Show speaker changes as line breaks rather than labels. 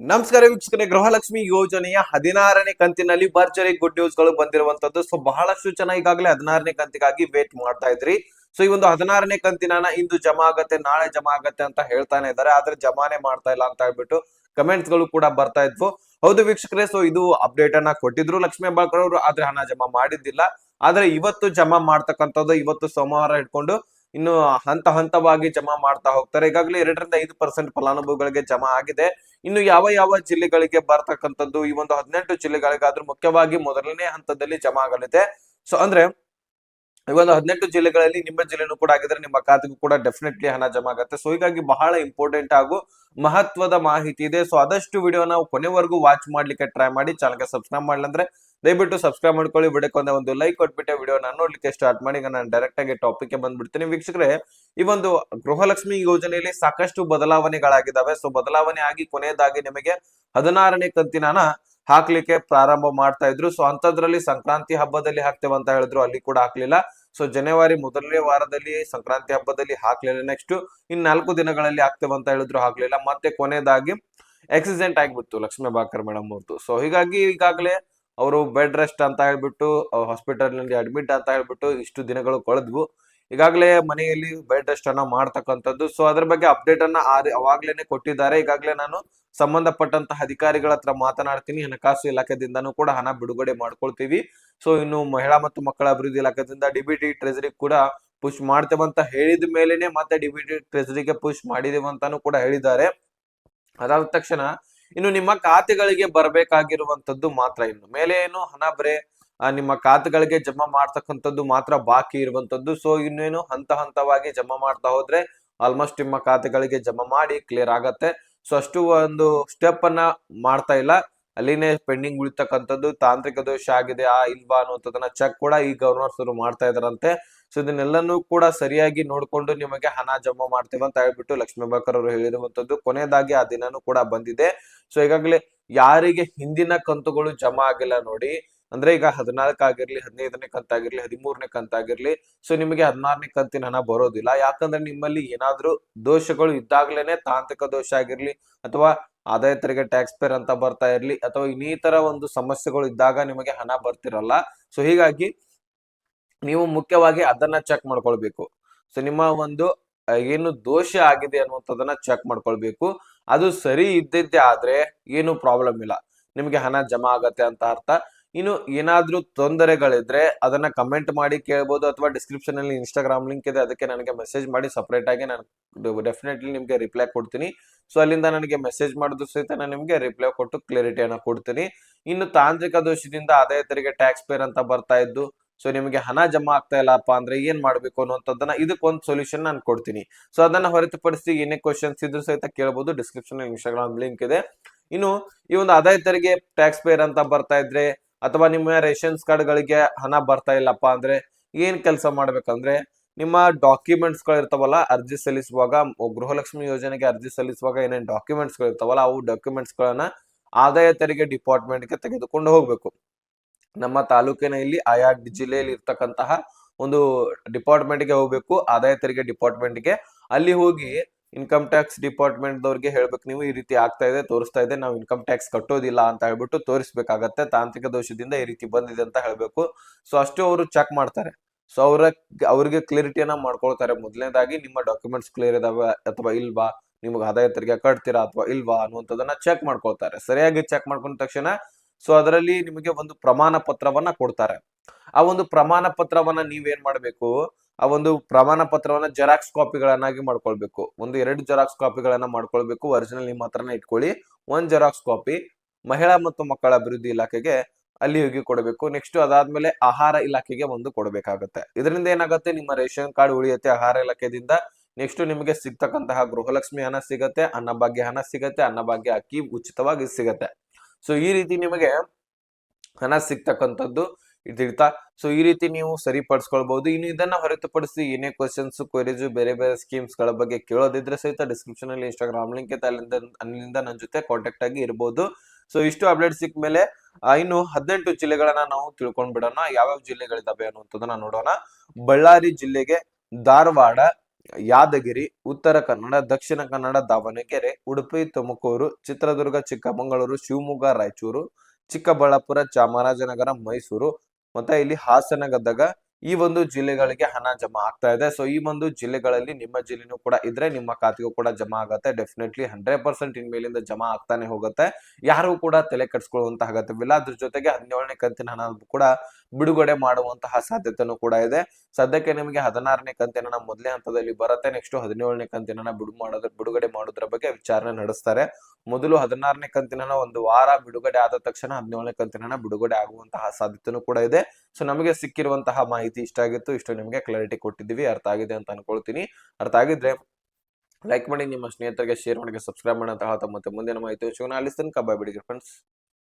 ನಮಸ್ಕಾರ ವೀಕ್ಷಕರೇ, ಗೃಹಲಕ್ಷ್ಮಿ ಯೋಜನೆಯ ಹದಿನಾರನೇ ಕಂತಿನಲ್ಲಿ ಭರ್ಜರಿ ಗುಡ್ ನ್ಯೂಸ್ಗಳು ಬಂದಿರುವಂತದ್ದು. ಸೊ ಬಹಳಷ್ಟು ಜನ ಈಗಾಗಲೇ ಹದಿನಾರನೇ ಕಂತಿಗಾಗಿ ವೇಟ್ ಮಾಡ್ತಾ ಇದ್ರಿ. ಸೊ ಈ ಒಂದು ಹದಿನಾರನೇ ಕಂತಿನ ಇಂದು ಜಮಾ ಆಗತ್ತೆ, ನಾಳೆ ಜಮಾ ಆಗತ್ತೆ ಅಂತ ಹೇಳ್ತಾನೆ ಇದ್ದಾರೆ. ಆದ್ರೆ ಜಮಾನೆ ಮಾಡ್ತಾ ಇಲ್ಲ ಅಂತ ಹೇಳ್ಬಿಟ್ಟು ಕಮೆಂಟ್ಸ್ಗಳು ಕೂಡ ಬರ್ತಾ ಇದ್ವು. ಹೌದು ವೀಕ್ಷಕರೇ ಸೊ ಇದು ಅಪ್ಡೇಟ್ ಅನ್ನ ಕೊಟ್ಟಿದ್ರು ಲಕ್ಷ್ಮೀ ಹೆಬ್ಬಾಳ್ಕರ್ ಅವರು, ಆದ್ರೆ ಹಣ ಜಮಾ ಮಾಡಿದ್ದಿಲ್ಲ. ಆದ್ರೆ ಇವತ್ತು ಜಮಾ ಮಾಡ್ತಕ್ಕಂಥದ್ದು ಇವತ್ತು ಸೋಮವಾರ ಇಟ್ಕೊಂಡು ಇನ್ನು ಹಂತ ಹಂತವಾಗಿ ಜಮಾ ಮಾಡ್ತಾ ಹೋಗ್ತಾರೆ. ಈಗಾಗಲೇ ಎರಡರಿಂದ ಐದು ಪರ್ಸೆಂಟ್ ಫಲಾನುಭವಿಗಳಿಗೆ ಜಮಾ ಆಗಿದೆ. ಇನ್ನು ಯಾವ ಯಾವ ಜಿಲ್ಲೆಗಳಿಗೆ ಬರ್ತಕ್ಕಂಥದ್ದು, ಈ ಒಂದು ಹದಿನೆಂಟು ಜಿಲ್ಲೆಗಳಿಗಾದ್ರೂ ಮುಖ್ಯವಾಗಿ ಮೊದಲನೇ ಹಂತದಲ್ಲಿ ಜಮಾ ಆಗಲಿದೆ. ಸೊ ಅಂದ್ರೆ ಈ ಒಂದು ಹದಿನೆಂಟು ಜಿಲ್ಲೆಗಳಲ್ಲಿ ನಿಮ್ಮ ಜಿಲ್ಲೆನೂ ಕೂಡ ಆಗಿದ್ರೆ ನಿಮ್ಮ ಖಾತೆಗೂ ಕೂಡ ಡೆಫಿನೆಟ್ಲಿ ಹಣ ಜಮಾ ಆಗುತ್ತೆ. ಸೊ ಹೀಗಾಗಿ ಬಹಳ ಇಂಪಾರ್ಟೆಂಟ್ ಹಾಗೂ ಮಹತ್ವದ ಮಾಹಿತಿ ಇದೆ. ಸೊ ಆದಷ್ಟು ವಿಡಿಯೋನ ನಾವು ಕೊನೆವರೆಗೂ ವಾಚ್ ಮಾಡ್ಲಿಕ್ಕೆ ಟ್ರೈ ಮಾಡಿ ಚಾನಲ್ಗೆ ಸಬ್ಸ್ಕ್ರೈಬ್ ಮಾಡ್ಲಂದ್ರೆ ಅಂದ್ರೆ ದಯವಿಟ್ಟು ಸಬ್ಸ್ಕ್ರೈಬ್ ಮಾಡ್ಕೊಳ್ಳಿ ಬಿಡಕ್ಕೆ ಒಂದೇ ಲೈಕ್ ಕೊಟ್ಬಿಟ್ಟೆ ವಿಡಿಯೋನ ನೋಡ್ಲಿಕ್ಕೆ ಸ್ಟಾರ್ಟ್ ಮಾಡಿ ನಾನು ಡೈರೆಕ್ಟ್ ಆಗಿ ಟಾಪಿಕ್ ಬಂದ್ಬಿಡ್ತೀನಿ. ವೀಕ್ಷಕರೇ, ಈ ಒಂದು ಗೃಹಲಕ್ಷ್ಮಿ ಯೋಜನೆಯಲ್ಲಿ ಸಾಕಷ್ಟು ಬದಲಾವಣೆಗಳಾಗಿದ್ದಾವೆ. ಸೊ ಬದಲಾವಣೆ ಆಗಿ ಕೊನೆಯದಾಗಿ ನಿಮಗೆ ಹದಿನಾರನೇ ಕಂತಿನ ಹಾಕ್ಲಿಕ್ಕೆ ಪ್ರಾರಂಭ ಮಾಡ್ತಾ ಇದ್ರು. ಸೊ ಅಂತದ್ರಲ್ಲಿ ಸಂಕ್ರಾಂತಿ ಹಬ್ಬದಲ್ಲಿ ಹಾಕ್ತೇವೆ ಅಂತ ಹೇಳಿದ್ರು. ಅಲ್ಲಿ ಕೂಡ ಹಾಕ್ಲಿಲ್ಲ. ಸೊ ಜನವರಿ ಮೊದಲನೇ ವಾರದಲ್ಲಿ ಸಂಕ್ರಾಂತಿ ಹಬ್ಬದಲ್ಲಿ ಹಾಕ್ಲಿಲ್ಲ. ನೆಕ್ಸ್ಟ್ ಇನ್ ನಾಲ್ಕು ದಿನಗಳಲ್ಲಿ ಹಾಕ್ತೇವೆ ಅಂತ ಹೇಳಿದ್ರು, ಹಾಕ್ಲಿಲ್ಲ. ಮತ್ತೆ ಕೊನೆಯದಾಗಿ ಆಕ್ಸಿಡೆಂಟ್ ಆಗಿಬಿಡ್ತು ಲಕ್ಷ್ಮೀ ಬಾಕರ್ ಮೇಡಮ್ ಅವ್ರದ್ದು ಸೊ ಹೀಗಾಗಿ ಈಗಾಗಲೇ ಅವರು ಬೆಡ್ ರೆಸ್ಟ್ ಅಂತ ಹೇಳ್ಬಿಟ್ಟು ಹಾಸ್ಪಿಟಲ್ನಲ್ಲಿ ಅಡ್ಮಿಟ್ ಅಂತ ಹೇಳ್ಬಿಟ್ಟು ಇಷ್ಟು ದಿನಗಳು ಕಳೆದ್ವು. ಈಗಾಗಲೇ ಮನೆಯಲ್ಲಿ ಬೆಡ್ ರೆಸ್ಟ್ ಅನ್ನ ಮಾಡ್ತಕ್ಕಂಥದ್ದು. ಸೊ, ಅದ್ರ ಬಗ್ಗೆ ಅಪ್ಡೇಟ್ ಅನ್ನ ಅವಾಗ್ಲೇನೆ ಕೊಟ್ಟಿದ್ದಾರೆ. ಈಗಾಗಲೇ ನಾನು ಸಂಬಂಧಪಟ್ಟಂತಹ ಅಧಿಕಾರಿಗಳ ಹತ್ರ ಮಾತನಾಡ್ತೀನಿ. ಹಣಕಾಸು ಇಲಾಖೆದಿಂದನೂ ಕೂಡ ಹಣ ಬಿಡುಗಡೆ ಮಾಡ್ಕೊಳ್ತೀವಿ. ಸೊ, ಇನ್ನು ಮಹಿಳಾ ಮತ್ತು ಮಕ್ಕಳ ಅಭಿವೃದ್ಧಿ ಇಲಾಖೆದಿಂದ ಡಿಬಿಟಿ ಟ್ರೆಜರಿ ಕೂಡ ಪುಷ್ ಅಂತ ಹೇಳಿದ ಮೇಲೇನೆ ಮತ್ತೆ ಡಿಬಿಟಿ ಟ್ರೆಜರಿಗೆ ಪುಷ್ ಮಾಡಿದೇವೆ ಅಂತಾನು ಕೂಡ ಹೇಳಿದ್ದಾರೆ. ಅದಾದ ತಕ್ಷಣ ಇನ್ನು ನಿಮ್ಮ ಖಾತೆಗಳಿಗೆ ಬರಬೇಕಾಗಿರುವಂತದ್ದು ಮಾತ್ರ ಇನ್ನು. ಮೇಲೆ ಏನು ಹಣ ಬರೇ ನಿಮ್ಮ ಖಾತೆಗಳಿಗೆ ಜಮಾ ಮಾಡ್ತಕ್ಕಂಥದ್ದು ಮಾತ್ರ ಬಾಕಿ ಇರುವಂತದ್ದು ಸೊ ಇನ್ನೇನು ಹಂತ ಹಂತವಾಗಿ ಜಮಾ ಮಾಡ್ತಾ ಹೋದ್ರೆ ಆಲ್ಮೋಸ್ಟ್ ನಿಮ್ಮ ಖಾತೆಗಳಿಗೆ ಜಮಾ ಮಾಡಿ ಕ್ಲಿಯರ್ ಆಗತ್ತೆ. ಸೊ ಅಷ್ಟು ಒಂದು ಸ್ಟೆಪ್ ಅನ್ನ ಮಾಡ್ತಾ ಇಲ್ಲ. ಅಲ್ಲಿನೇ ಪೆಂಡಿಂಗ್ ಉಳಿತಕ್ಕಂಥದ್ದು ತಾಂತ್ರಿಕ ದೋಷ ಆಗಿದೆ, ಆ, ಇಲ್ವಾ ಅನ್ನುವಂಥದ್ದನ್ನ ಚೆಕ್ ಕೂಡ ಈ ಗವರ್ನರ್ಸ್ ಅವರು ಮಾಡ್ತಾ ಇದಾರಂತೆ ಸೊ ಇದನ್ನೆಲ್ಲನೂ ಕೂಡ ಸರಿಯಾಗಿ ನೋಡ್ಕೊಂಡು ನಿಮಗೆ ಹಣ ಜಮಾ ಮಾಡ್ತೇವೆ ಅಂತ ಹೇಳ್ಬಿಟ್ಟು ಲಕ್ಷ್ಮೀ ಬಾಕರ್ ಅವರು ಹೇಳಿರುವಂತದ್ದು ಕೊನೆಯದಾಗಿ ಆ ದಿನಾನೂ ಕೂಡ ಬಂದಿದೆ. ಸೊ ಈಗಾಗಲೇ ಯಾರಿಗೆ ಹಿಂದಿನ ಕಂತುಗಳು ಜಮಾ ಆಗಿಲ್ಲ ನೋಡಿ, ಅಂದ್ರೆ ಈಗ ಹದಿನಾಲ್ಕ ಆಗಿರ್ಲಿ ಹದಿನೈದನೇ ಕಂತಾಗಿರ್ಲಿ, ಹದಿಮೂರನೇ ಕಂತಾಗಿರ್ಲಿ ಸೊ ನಿಮಗೆ ಹದಿನಾರನೇ ಕಂತಿನ ಹಣ ಬರೋದಿಲ್ಲ. ಯಾಕಂದ್ರೆ ನಿಮ್ಮಲ್ಲಿ ಏನಾದ್ರೂ ದೋಷಗಳು ಇದ್ದಾಗ್ಲೇನೆ ತಾಂತ್ರಿಕ ದೋಷ ಆಗಿರ್ಲಿ, ಅಥವಾ ಆದಾಯ ತೆರಿಗೆ ಟ್ಯಾಕ್ಸ್ ಪೇರ್ ಅಂತ ಬರ್ತಾ ಇರ್ಲಿ, ಅಥವಾ ಇನ್ನಿತರ ಒಂದು ಸಮಸ್ಯೆಗಳು ಇದ್ದಾಗ ನಿಮಗೆ ಹಣ ಬರ್ತಿರಲ್ಲ. ಸೊ ಹೀಗಾಗಿ ನೀವು ಮುಖ್ಯವಾಗಿ ಅದನ್ನ ಚೆಕ್ ಮಾಡ್ಕೊಳ್ಬೇಕು. ಸೊ ನಿಮ್ಮ ಒಂದು ಏನು ದೋಷ ಆಗಿದೆ ಅನ್ನುವಂಥದ್ದನ್ನ ಚೆಕ್ ಮಾಡ್ಕೊಳ್ಬೇಕು. ಅದು ಸರಿ ಇದ್ದಿದ್ದೆ ಆದ್ರೆ ಏನು ಪ್ರಾಬ್ಲಮ್ ಇಲ್ಲ. ನಿಮಗೆ ಹಣ ಜಮಾ ಆಗತ್ತೆ ಅಂತ ಅರ್ಥ. ಇನ್ನು ಏನಾದ್ರೂ ತೊಂದರೆಗಳಿದ್ರೆ ಅದನ್ನ ಕಮೆಂಟ್ ಮಾಡಿ ಕೇಳ್ಬೋದು ಅಥವಾ ಡಿಸ್ಕ್ರಿಪ್ಷನ್ ಅಲ್ಲಿ ಇನ್ಸ್ಟಾಗ್ರಾಮ್ ಲಿಂಕ್ ಇದೆ, ಅದಕ್ಕೆ ನನಗೆ ಮೆಸೇಜ್ ಮಾಡಿ ಸಪ್ರೇಟ್ ಆಗಿ ನಾನು ಡೆಫಿನೆಟ್ಲಿ ನಿಮ್ಗೆ ರಿಪ್ಲೈ ಕೊಡ್ತೀನಿ. ಸೊ ಅಲ್ಲಿಂದ ನನಗೆ ಮೆಸೇಜ್ ಮಾಡೋದು ಸಹಿತ ನಾನು ನಿಮ್ಗೆ ರಿಪ್ಲೈ ಕೊಟ್ಟು ಕ್ಲಾರಿಟಿಯನ್ನು ಕೊಡ್ತೀನಿ. ಇನ್ನು ತಾಂತ್ರಿಕ ದೋಷದಿಂದ ಆದಾಯ ತೆರಿಗೆ ಟ್ಯಾಕ್ಸ್ ಪೇರ್ ಅಂತ ಬರ್ತಾ ಇದ್ದು ಸೊ ನಿಮಗೆ ಹಣ ಜಮಾ ಆಗ್ತಾ ಇಲ್ಲಪ್ಪ ಅಂದ್ರೆ ಏನ್ ಮಾಡ್ಬೇಕು ಅನ್ನೋದನ್ನ ಇದಕ್ಕೊಂದು ಸೊಲ್ಯೂಷನ್ ನಾನು ಕೊಡ್ತೀನಿ. ಸೊ ಅದನ್ನ ಹೊರತುಪಡಿಸಿ ಏನೇ ಕ್ವಶನ್ಸ್ ಇದ್ರು ಸಹಿತ ಕೇಳಬಹುದು ಡಿಸ್ಕ್ರಿಪ್ಷನ್ ಇನ್ಸ್ಟಾಗ್ರಾಮ್ ಲಿಂಕ್ ಇದೆ. ಇನ್ನು ಈ ಒಂದು ಆದಾಯ ತೆರಿಗೆ ಟ್ಯಾಕ್ಸ್ ಪೇರ್ ಅಂತ ಬರ್ತಾ ಇದ್ರೆ ಅಥವಾ ನಿಮ್ಮ ರೇಷನ್ಸ್ ಕಾರ್ಡ್ಗಳಿಗೆ ಹಣ ಬರ್ತಾ ಇಲ್ಲಪ್ಪ ಅಂದ್ರೆ ಏನ್ ಕೆಲಸ ಮಾಡ್ಬೇಕಂದ್ರೆ ನಿಮ್ಮ ಡಾಕ್ಯುಮೆಂಟ್ಸ್ ಇರ್ತಾವಲ್ಲ ಅರ್ಜಿ ಸಲ್ಲಿಸುವಾಗ ಗೃಹಲಕ್ಷ್ಮಿ ಯೋಜನೆಗೆ ಅರ್ಜಿ ಸಲ್ಲಿಸುವಾಗ ಏನೇನು ಡಾಕ್ಯುಮೆಂಟ್ಸ್ ಇರ್ತಾವಲ್ಲ ಅವು ಡಾಕ್ಯುಮೆಂಟ್ಸ್ ಗಳನ್ನ ಆದಾಯ ತೆರಿಗೆ ಡಿಪಾರ್ಟ್ಮೆಂಟ್ಗೆ ತೆಗೆದುಕೊಂಡು ಹೋಗ್ಬೇಕು. ನಮ್ಮ ತಾಲೂಕಿನ ಇಲ್ಲಿ ಆಯಾ ಜಿಲ್ಲೆಯಲ್ಲಿ ಇರ್ತಕ್ಕಂತಹ ಒಂದು ಡಿಪಾರ್ಟ್ಮೆಂಟ್ಗೆ ಹೋಗ್ಬೇಕು, ಆದಾಯ ತೆರಿಗೆ ಡಿಪಾರ್ಟ್ಮೆಂಟ್ಗೆ. ಅಲ್ಲಿ ಹೋಗಿ ಇನ್ಕಮ್ ಟ್ಯಾಕ್ಸ್ ಡಿಪಾರ್ಟ್ಮೆಂಟ್ ದವ್ರಿಗೆ ಹೇಳ್ಬೇಕು, ನೀವು ಈ ರೀತಿ ಆಗ್ತಾ ಇದೆ, ತೋರಿಸ್ತಾ ಇದೆ, ನಾವು ಇನ್ಕಮ್ ಟ್ಯಾಕ್ಸ್ ಕಟ್ಟೋದಿಲ್ಲ ಅಂತ ಹೇಳ್ಬಿಟ್ಟು ತೋರಿಸ್ಬೇಕಾಗತ್ತೆ. ತಾಂತ್ರಿಕ ದೋಷದಿಂದ ಈ ರೀತಿ ಬಂದಿದೆ ಅಂತ ಹೇಳ್ಬೇಕು. ಸೊ ಅಷ್ಟು ಅವರು ಚೆಕ್ ಮಾಡ್ತಾರೆ. ಸೊ ಅವರ ಅವ್ರಿಗೆ ಕ್ಲಿಯರಿಟಿಯನ್ನ ಮಾಡ್ಕೊಳ್ತಾರೆ. ಮೊದಲನೇದಾಗಿ ನಿಮ್ಮ ಡಾಕ್ಯುಮೆಂಟ್ಸ್ ಕ್ಲಿಯರ್ ಇದಾವೆ ಅಥವಾ ಇಲ್ವಾ? ನಿಮಗೆ ಆದಾಯ ತೆರಿಗೆ ಕಟ್ತೀರಾ ಅಥವಾ ಇಲ್ವಾ ಅನ್ನುವಂಥದ್ದನ್ನ ಚೆಕ್ ಮಾಡ್ಕೊಳ್ತಾರೆ. ಸರಿಯಾಗಿ ಚೆಕ್ ಮಾಡ್ಕೊಂಡ ತಕ್ಷಣ ಸೊ ಅದರಲ್ಲಿ ನಿಮಗೆ ಒಂದು ಪ್ರಮಾಣ ಪತ್ರವನ್ನ ಕೊಡ್ತಾರೆ. ಆ ಒಂದು ಪ್ರಮಾಣ ಪತ್ರವನ್ನ ನೀವೇನ್ ಮಾಡ್ಬೇಕು? ಆ ಒಂದು ಪ್ರಮಾಣ ಪತ್ರವನ್ನ ಜೆರಾಕ್ಸ್ ಕಾಪಿಗಳನ್ನಾಗಿ ಮಾಡ್ಕೊಳ್ಬೇಕು. ಒಂದು ಎರಡು ಜೆರಾಕ್ಸ್ ಕಾಪಿಗಳನ್ನ ಮಾಡ್ಕೊಳ್ಬೇಕು. ಒರಿಜಿನಲ್ ನಿಮ್ಮ ಹತ್ರನೇ ಇಟ್ಕೊಳ್ಳಿ. ಒಂದ್ ಜೆರಾಕ್ಸ್ ಕಾಪಿ ಮಹಿಳಾ ಮತ್ತು ಮಕ್ಕಳ ಅಭಿವೃದ್ಧಿ ಇಲಾಖೆಗೆ ಅಲ್ಲಿ ಹೋಗಿ ಕೊಡಬೇಕು. ನೆಕ್ಸ್ಟ್ ಅದಾದ್ಮೇಲೆ ಆಹಾರ ಇಲಾಖೆಗೆ ಒಂದು ಕೊಡಬೇಕಾಗುತ್ತೆ. ಇದರಿಂದ ಏನಾಗುತ್ತೆ? ನಿಮ್ಮ ರೇಷನ್ ಕಾರ್ಡ್ ಉಳಿಯುತ್ತೆ ಆಹಾರ ಇಲಾಖೆದಿಂದ. ನೆಕ್ಸ್ಟ್ ನಿಮಗೆ ಸಿಗ್ತಕ್ಕಂತಹ ಗೃಹಲಕ್ಷ್ಮಿ ಹಣ ಸಿಗತ್ತೆ. ಅನ್ನಭಾಗ್ಯ ಹಣ ಸಿಗತ್ತೆ. ಅನ್ನಭಾಗ್ಯ ಅಕ್ಕಿ ಉಚಿತವಾಗಿ ಸಿಗತ್ತೆ. ಸೊ ಈ ರೀತಿ ನಿಮಗೆ ಹಣ ಸಿಗ್ತಕ್ಕಂಥದ್ದು ಇದಿರ್ತಾ. ಸೊ ಈ ರೀತಿ ನೀವು ಸರಿಪಡಿಸ್ಕೊಳ್ಬಹುದು. ಇನ್ನು ಇದನ್ನ ಹೊರತುಪಡಿಸಿ ಏನೇ ಕ್ವಶನ್ಸ್ ಕ್ವರೀಸ್ ಬೇರೆ ಬೇರೆ ಸ್ಕೀಮ್ಸ್ಗಳ ಬಗ್ಗೆ ಕೇಳೋದಿದ್ರೆ ಸಹಿತ ಡಿಸ್ಕ್ರಿಪ್ಷನ್ ಅಲ್ಲಿ ಇನ್ಸ್ಟಾಗ್ರಾಮ್ ಲಿಂಕ್ ಇದೆ ಅಲ್ಲಿಂದ ಅಲ್ಲಿಂದ ನನ್ನ ಜೊತೆ ಕಾಂಟ್ಯಾಕ್ಟ್ ಆಗಿ ಇರ್ಬೋದು. ಸೊ ಇಷ್ಟು ಅಪ್ಡೇಟ್ ಸಿಕ್ಕ ಮೇಲೆ ಇನ್ನು ಹದಿನೆಂಟು ಜಿಲ್ಲೆಗಳನ್ನ ನಾವು ತಿಳ್ಕೊಂಡ್ಬಿಡೋಣ. ಯಾವ್ಯಾವ ಜಿಲ್ಲೆಗಳಿದ್ದಾವೆ ಅನ್ನುವಂಥದ್ದನ್ನ ನೋಡೋಣ. ಬಳ್ಳಾರಿ ಜಿಲ್ಲೆಗೆ ಧಾರವಾಡ ಯಾದಗಿರಿ, ಉತ್ತರ ಕನ್ನಡ, ದಕ್ಷಿಣ ಕನ್ನಡ, ದಾವಣಗೆರೆ, ಉಡುಪಿ, ತುಮಕೂರು, ಚಿತ್ರದುರ್ಗ, ಚಿಕ್ಕಮಗಳೂರು, ಶಿವಮೊಗ್ಗ, ರಾಯಚೂರು, ಚಿಕ್ಕಬಳ್ಳಾಪುರ, ಚಾಮರಾಜನಗರ, ಮೈಸೂರು, ಮತ್ತೆ ಇಲ್ಲಿ ಹಾಸನ ಗದಗ ಈ ಒಂದು ಜಿಲ್ಲೆಗಳಿಗೆ ಹಣ ಜಮಾ ಆಗ್ತಾ ಇದೆ. ಸೊ ಈ ಒಂದು ಜಿಲ್ಲೆಗಳಲ್ಲಿ ನಿಮ್ಮ ಜಿಲ್ಲೆನೂ ಕೂಡ ಇದ್ರೆ ನಿಮ್ಮ ಖಾತೆಗೂ ಕೂಡ ಜಮಾ ಆಗುತ್ತೆ. ಡೆಫಿನೆಟ್ಲಿ ಹಂಡ್ರೆಡ್ ಪರ್ಸೆಂಟ್ ಇನ್ ಮೇಲಿಂದ ಜಮಾ ಆಗ್ತಾನೆ ಹೋಗುತ್ತೆ. ಯಾರು ಕೂಡ ತಲೆ ಕೆಡಿಸ್ಕೊಳ್ಳುವಂತ ಅಗತ್ಯವಿಲ್ಲ. ಅದ್ರ ಜೊತೆಗೆ ಹದಿನೇಳನೇ ಕಂತಿನ ಹಣ ಕೂಡ ಬಿಡುಗಡೆ ಮಾಡುವಂತಹ ಸಾಧ್ಯತೆನೂ ಕೂಡ ಇದೆ. ಸದ್ಯಕ್ಕೆ ನಿಮಗೆ ಹದಿನಾರನೇ ಕಂತಿನ ಮೊದಲೇ ಮೊದಲನೇ ಹಂತದಲ್ಲಿ ಬರುತ್ತೆ. ನೆಕ್ಸ್ಟ್ ಹದಿನೇಳನೇ ಕಂತಿನ ಬಿಡು ಮಾಡೋದ್ರ, ಬಿಡುಗಡೆ ಮಾಡೋದ್ರ ಬಗ್ಗೆ ವಿಚಾರಣೆ ನಡೆಸ್ತಾರೆ. ಮೊದಲು ಹದಿನಾರನೇ ಕಂತಿನ ಒಂದು ವಾರ ಬಿಡುಗಡೆ ಆದ ತಕ್ಷಣ ಹದಿನೇಳನೇ ಕಂತಿನ ಬಿಡುಗಡೆ ಆಗುವಂತಹ ಸಾಧ್ಯತೆನೂ ಕೂಡ ಇದೆ. ಸೊ, ನಮಗೆ ಸಿಕ್ಕಿರುವಂತಹ ಮಾಹಿತಿ ಇಷ್ಟ ಆಗಿತ್ತು. ಇಷ್ಟು ನಿಮಗೆ ಕ್ಲಾರಿಟಿ ಕೊಟ್ಟಿದ್ದೀವಿ. ಅರ್ಥ ಆಗಿದೆ ಅಂತ ಅನ್ಕೊಳ್ತೀನಿ. ಅರ್ಥ ಆಗಿದ್ರೆ ಲೈಕ್ ಮಾಡಿ, ನಿಮ್ಮ ಸ್ನೇಹಿತರಿಗೆ, ಶೇರ್ ಮಾಡಿ, ಸಬ್ಸ್ಕ್ರೈಬ್ ಮಾಡಿ ಅಂತ ಹೇಳ್ತಾ ಮತ್ತೆ ಮುಂದಿನ ಮಾಹಿತಿ ಸಿಗೋಣ ಅಲ್ಲಿ ತನಕ ಬಾಯ್ ಬಿಡಿ ಫ್ರೆಂಡ್ಸ್.